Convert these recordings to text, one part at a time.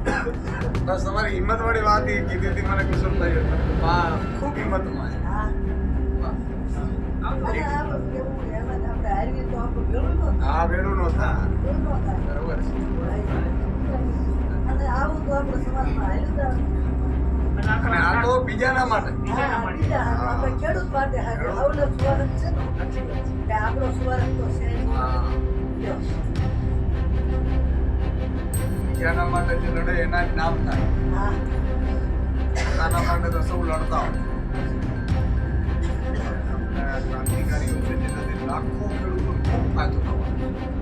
બસ તમારી હિંમત વાળી વાત એ કીધી હતી મને કુશલભાઈ વાહ. ખૂબ હિંમત તમારી હા. વેડું નો થાય. બરોબર છે. આ તો બીજાના માટે. ખેડૂત માટે આવડો સુવર્ણ છે ને? આપણો સુવર્ણ તો છે જ. હા લ્યો. બીજાના માટે જે લડે એના જ નામ થાય હા પોતાના માટે તો સૌ લડતા હોય અને આ ક્રાંતિકારીઓ છે જેનાથી લાખો ખેડૂતો ખૂબ ફાયદો થવાનો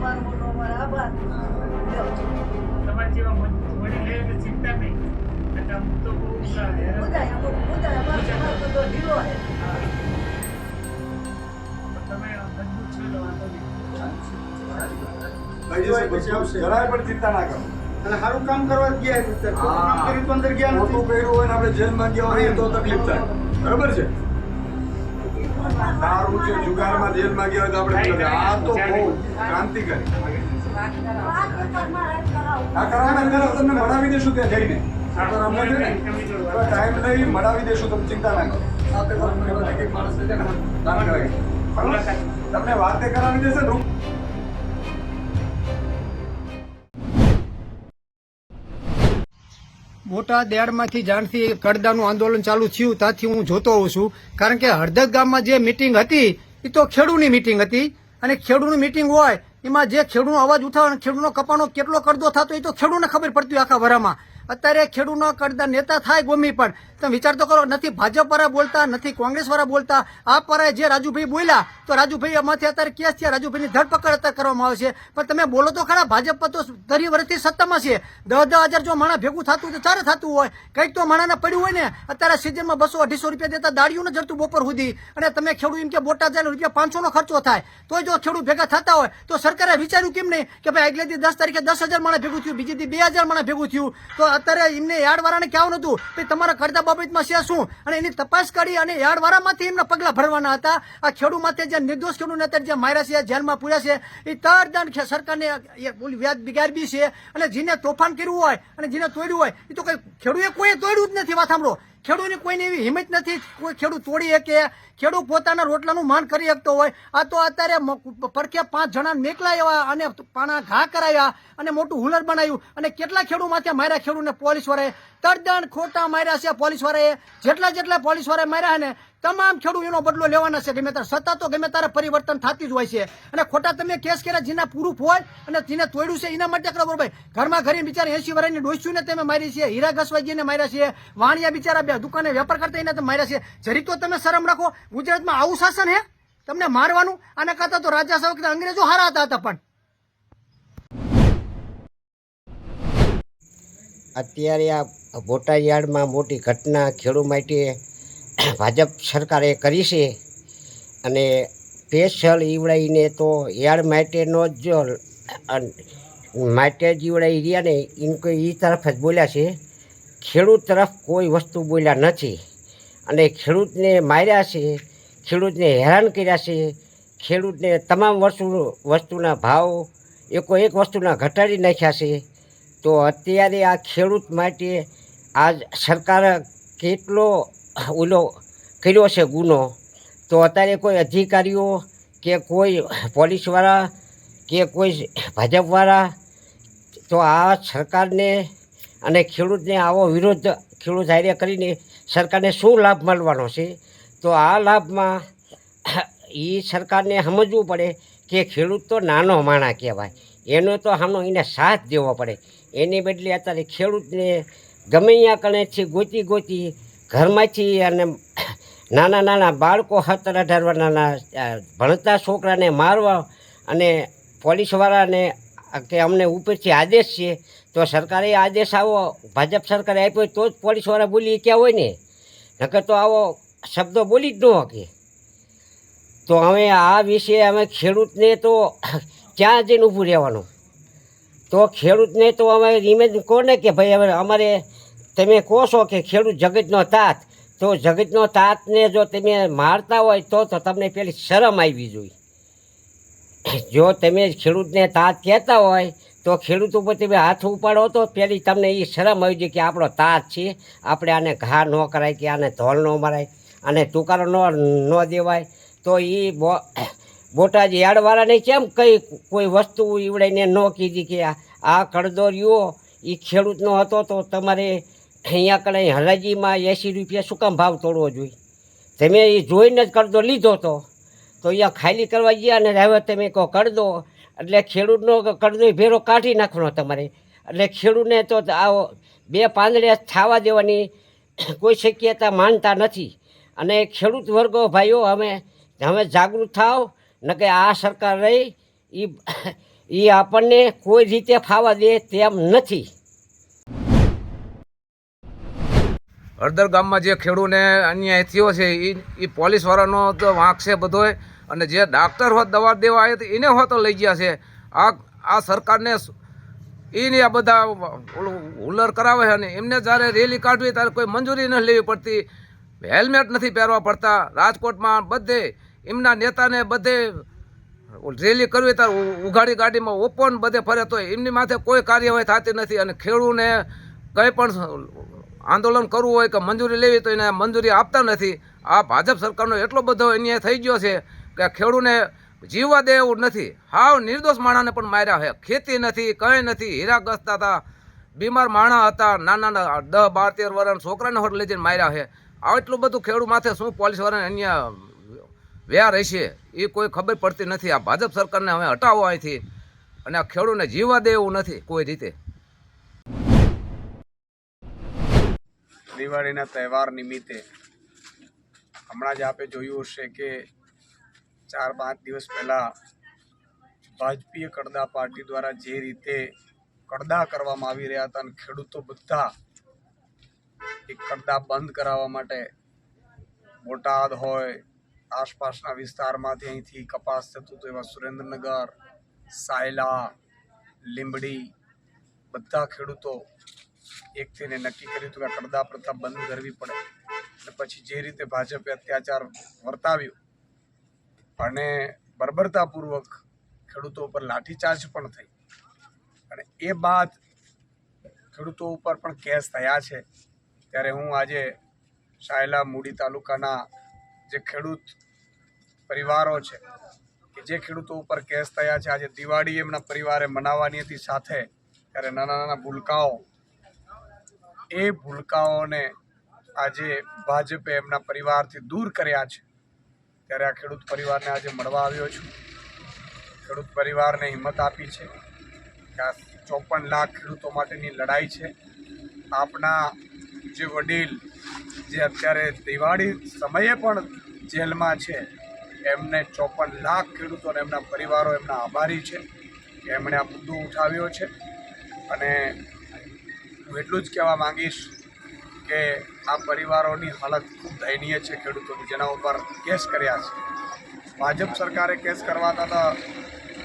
તમારે તો તમારી જેવા વડીલ એટલે ચિંતા નહીં. એટલે તો બહુ હેરાન તમે મજબૂત છો એટલે વાંધો નહીં. જરાય પણ ચિંતા ના કરો. અને સારું કામ કરવા ગયા છે કામ કર્યું તો અંદર ગયા કર્યું હોય ને આપણે જેલમાં ગયા હોય તો તકલીફ થાય. બરોબર છે? દારૂ છે, જુગારમાં જેલમાં ગયા આપણે આ તો બહુ ક્રાંતિકારી. ને તમને મળાવી દેશું ત્યાં જઈને. અમને છે ને ટાઈમ લઈ મળાવી દેશું, તમે ચિંતા ના કરો. સાથે? તમને વાતે કરાવી દેશે ને બોટાદ દેડમાંથી જાણથી કડદાનું આંદોલન ચાલુ થયું, ત્યાંથી હું જોતો હોઉં છું. કારણ કે હળદદ ગામમાં જે મિટિંગ હતી, એ તો ખેડૂની મિટિંગ હતી. અને ખેડૂની મિટિંગ હોય, એમાં જે ખેડૂનો અવાજ ઉઠાવે ખેડૂનો કપાનો કેટલો કરદો થતો એ તો ખેડૂને ખબર પડતી આખા ભરામાં અત્યારે ખેડૂનો કરતા નેતા થાય ગોમી પણ. તમે વિચાર તો કરો, નથી ભાજપ વાળા બોલતા, નથી કોંગ્રેસ વાળા બોલતા. આ પરાએ જે રાજુભાઈ બોલ્યા, તો રાજુભાઈ આમાંથી અત્યારે કેસ થયા, રાજુભાઈની ધરપકડ અત્યારે કરવામાં આવશે પણ તમે બોલો તો ખરા, ભાજપ તો દરી વર્ષથી સત્તામાં છે. દસ દસ હજાર જો માણા ભેગું થતું તો ચારે થતું હોય. કંઈક તો માણાને પડ્યું હોય ને, અત્યારે સિઝનમાં બસો અઢીસો રૂપિયા દેતા દાડીયું ન જડતું બપોર સુધી. અને તમે ખેડૂત એમ કે બોટા જાય રૂપિયા પાંચસો નો ખર્ચો થાય. તો જો ખેડૂત ભેગા થતા હોય, તો સરકારે વિચાર્યું કેમ નહીં? કે ભાઈ આગલેથી દસ તારીખે દસ હજાર માણા ભેગું થયું, બીજી દી બે હજાર માણા ભેગું થયું. તો અત્યારે એમને યાર્ડવાળાને કહેવાનું હતું કે તમારા કરતા બાબતમાં છે શું? અને એની તપાસ કરી અને યાર્ડવાળામાંથી એમના પગલા ભરવાના હતા. આ ખેડૂત માથે જે નિર્દોષ ખેડૂતને અત્યારે જે માર્યા છે, જેલમાં પૂર્યા છે, એ તરદંડ સરકારને વ્યાજ બિગાડબી છે. અને જેને તોફાન કર્યું હોય અને જેને તોડ્યું હોય, એ તો કઈ ખેડૂતે કોઈ તોડ્યું જ નથી, વાત સાંભળો. ખેડૂતની કોઈની એવી હિંમત નથી કોઈ ખેડૂત તોડી શકે. ખેડૂત પોતાના રોટલાનું માન કરી શકતો હોય. આ તો અત્યારે મ- પાંચ જણા મેકલા એવા અને પાણા ઘા કરાયા અને મોટું હુલર બનાવ્યું. અને કેટલા ખેડૂત માથે માર્યા? ખેડૂતને પોલીસ વાળાએ તદ્દન ખોટા માર્યા છે પોલીસ વાળાએ. જેટલા જેટલા પોલીસ વાળાએ માર્યા ને તમામ ખેડૂત એનો બદલો લેવાના છે. ગમે ત્યારે સત્તા તો ગમે ત્યારે પરિવર્તન થતી જ હોય છે. અને ખોટા તમે કેસ કર્યા જેના પૂરું હોય અને જેને તોડ્યું છે એના માટે કરો ભાઈ ઘરમાં ઘરે બિચારા એસી વર્ષની ડોસ્યુને તમે મારી છે, હીરા ઘસવાજીને માર્યા છે, વાણિયા બિચારા બે દુકાને વેપાર કરતા એને તમે માર્યા છે. જરી તો તમે શરમ રાખો, ગુજરાતમાં આવું શાસન હે? તમને મારવાનું? આના કરતા તો રાજા સાહેબ અંગ્રેજો હારા હતા પણ. અત્યારે આ બોટાયાર્ડમાં મોટી ઘટના ખેડૂ માટે ભાજપ સરકારે કરી છે અને સ્પેશિયલ ઈવડાઈને તો યાર માટેનો જ માટે જ ઈવડાઈ રહ્યા ને એમ કોઈ એ તરફ જ બોલ્યા છે. ખેડૂત તરફ કોઈ વસ્તુ બોલ્યા નથી. અને ખેડૂતને માર્યા છે, ખેડૂતને હેરાન કર્યા છે. ખેડૂતને તમામ વસ્તુ, વસ્તુના ભાવ એકો એક વસ્તુના ઘટાડી નાખ્યા છે. તો અત્યારે આ ખેડૂત માટે આ સરકાર કેટલો ઓલો કર્યો છે ગુનો. તો અત્યારે કોઈ અધિકારીઓ કે કોઈ પોલીસવાળા કે કોઈ ભાજપવાળા, તો આ સરકારને અને ખેડૂતને આવો વિરોધ ખેડૂત હારે કરીને સરકારને શું લાભ મળવાનો છે? તો આ લાભમાં એ સરકારને સમજવું પડે કે ખેડૂત તો નાનો માણા કહેવાય. એનો તો હમણો એને સાથ દેવો પડે. એની બદલે અત્યારે ખેડૂતને ગમે ત્યાં કણેથી ગોતી ગોતી ઘરમાંથી અને નાના નાના બાળકો સત્તર અઢાર વર્ષના ભણતા છોકરાને મારવા અને પોલીસવાળાને કે અમને ઉપરથી આદેશ છે, તો સરકારે આદેશ આવો, ભાજપ સરકારે આપ્યો તો જ પોલીસવાળા બોલી ક્યાં હોય ને. નકર તો આવો શબ્દો બોલી જ ન શકે. તો હવે આ વિશે અમે ખેડૂતને તો ક્યાં જઈને ઊભું રહેવાનું? તો ખેડૂતને તો અમે રિમેજ કોને કે ભાઈ હવે અમારે તમે કહો છો કે ખેડૂત જગતનો તાત, તો જગતનો તાતને જો તમે મારતા હોય તો તો તમને પેલી શરમ આવવી જોઈએ જો તમે ખેડૂતને તાત કહેતા હોય, તો ખેડૂત ઉપર તમે હાથ ઉપાડો તો પેલી તમને એ શરમ આવી જોઈએ કે આપણો તાત છે, આપણે આને ઘા ન કરાય કે આને ધોલ ન મરાય આને તુકારો ન ન દેવાય, તો એ બો બોટાદ યાર્ડવાળાને કેમ કઈ કોઈ વસ્તુ ઈવડાઈને ન કીધી કે આ- આ કડદોરીઓ એ ખેડૂતનો હતો તો તમારે અહીંયા કણે હરાજીમાં એંસી રૂપિયા શું કામ ભાવ તોડવો જોઈએ? તમે એ જોઈને જ કરદો, લીધો તો. તો અહીંયા ખાલી કરવા ગયા અને હવે તમે કહો કરદો. એટલે ખેડૂતનો કરદો ભેરો કાઢી નાખવાનો તમારે. એટલે ખેડૂતને તો આવો બે પાંદડે થાવા દેવાની કોઈ શક્યતા માનતા નથી. અને ખેડૂત વર્ગો ભાઈઓ, અમે હવે જાગૃત થાવ, ન કે આ સરકાર રહી એ આપણને કોઈ રીતે ફાવા દે તેમ નથી. હળદર ગામમાં જે ખેડૂને અન્યાય થયો છે એ એ પોલીસવાળાનો તો વાંક છે બધોય. અને જે ડાક્ટર હોત, દવા દેવા આવ્યા તો એને હોત લઈ ગયા છે. આ આ સરકારને એને આ બધા હુલર કરાવે અને એમને જ્યારે રેલી કાઢવી ત્યારે કોઈ મંજૂરી ન લેવી પડતી. હેલ્મેટ નથી પહેરવા પડતા. રાજકોટમાં બધે એમના નેતાને બધે રેલી કરવી ત્યારે ઉઘાડી ગાડીમાં ઓપન બધે ફરે તો એમની માથે કોઈ કાર્યવાહી થતી નથી અને ખેડૂને કંઈ પણ આંદોલન કરવું હોય કે મંજૂરી લેવી તો એને મંજૂરી આપતા નથી. આ ભાજપ સરકારનો એટલો બધો અન્યાય થઈ ગયો છે કે ખેડૂને જીવવા દે એવું નથી. હાવ નિર્દોષ માણાને પણ માર્યા છે. ખેતી નથી, કંઈ નથી. હીરા હતા, બીમાર માણા હતા નાના નાના દસ બાર, તેર વર્ષ છોકરાને હોટ લઈ જઈને માર્યા છે. આટલું બધું ખેડૂત માથે શું પોલીસવાળાને અહીંયા વ્યા રહેશે એ કોઈ ખબર પડતી નથી. આ ભાજપ સરકારને હવે હટાવો અહીંથી. અને આ ખેડૂતને જીવવા દે એવું નથી કોઈ રીતે. દિવાળીના તહેવાર નિમિત્તે હમણાં જ આપે જોયું હશે કે ચાર પાંચ દિવસ પહેલાં ભાજપીય કડદા પાર્ટી દ્વારા જે રીતે કડદા કરવામાં આવી રહ્યા હતા અને ખેડૂતો બધા એ કડદા બંધ કરાવવા માટે બોટાદ હોય, આસપાસના વિસ્તારમાંથી અહીંથી કપાસ થતું હતું એવા સુરેન્દ્રનગર, સાયલા, લીંબડી, બધા ખેડૂતો એક થઈને નક્કી કર્યું હતું કે કડદા પ્રથા બંધ કરવી પડે. અને પછી જે રીતે ભાજપે અત્યાચાર વર્તાવ્યો અને બર્બરતાપૂર્વક ખેડૂતો ઉપર લાઠીચાર્જ પણ થઈ. અને એ બાદ ખેડૂતો ઉપર પણ કેસ થયા છે. ત્યારે હું આજે શાયલા મૂડી તાલુકાના જે ખેડૂત પરિવારો છે, કે જે ખેડૂતો ઉપર કેસ થયા છે, આજે દિવાળી એમના પરિવારે મનાવવાની હતી સાથે. ત્યારે નાના નાના ભૂલકાઓ એ ભૂલકાઓને આજે ભાજપે એમના પરિવારથી દૂર કર્યા છે. ત્યારે આ ખેડૂત પરિવારને આજે મળવા આવ્યો છું. ખેડૂત પરિવારને હિંમત આપી છે કે આ ચોપન લાખ ખેડૂતો માટેની લડાઈ છે. આપના જે વડીલ, જે અત્યારે દિવાળી સમયે પણ જેલમાં છે, એમને ચોપન લાખ ખેડૂતો અને એમના પરિવારો એમના આભારી છે કે એમણે આ મુદ્દો ઉઠાવ્યો છે. અને હું એટલું જ કહેવા માંગીશ કે આ પરિવારોની હાલત ખૂબ દયનીય છે ખેડૂતોની, જેના ઉપર કેસ કર્યા છે. ભાજપ સરકારે કેસ કરવાતા હતા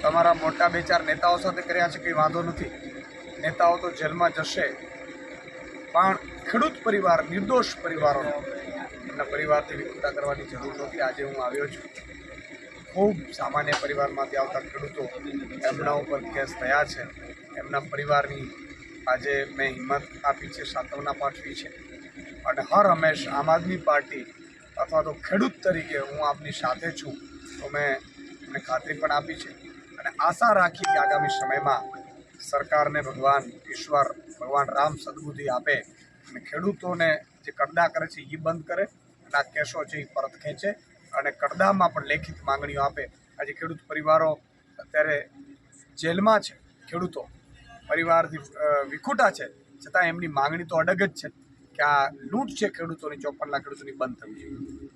તમારા મોટા બે ચાર નેતાઓ સાથે કર્યા છે, કંઈ વાંધો નથી. નેતાઓ તો જેલમાં જશે. પણ ખેડૂત પરિવાર, નિર્દોષ પરિવારોનો એમના પરિવારથી વિકૃતા કરવાની જરૂર નથી આજે હું આવ્યો છું. ખૂબ સામાન્ય પરિવારમાંથી આવતા ખેડૂતો એમના ઉપર કેસ થયા છે. એમના પરિવારની આજે મેં હિંમત આપી છે, સાંત્વના પાઠવી છે. અને હર હંમેશ આમ આદમી પાર્ટી અથવા તો ખેડૂત તરીકે હું આપની સાથે છું, તો મેં એમને ખાતરી પણ આપી છે. અને આશા રાખી કે આગામી સમયમાં સરકારને ભગવાન ઈશ્વર, ભગવાન રામ સદબુદ્ધિ આપે અને ખેડૂતોને જે કડદા કરે છે એ બંધ કરે અને આ કેસો છે એ પરત ખેંચે અને કડદામાં પણ લેખિત માંગણીઓ આપે. આજે ખેડૂત પરિવારો અત્યારે જેલમાં છે, ખેડૂતો. પરિવારથી વિખૂટા છે. છતાં એમની માંગણી તો અડગ જ છે કે આ લૂંટ છે ખેડૂતોની ચોપન ખેડૂતોની બંધ થવી જોઈએ.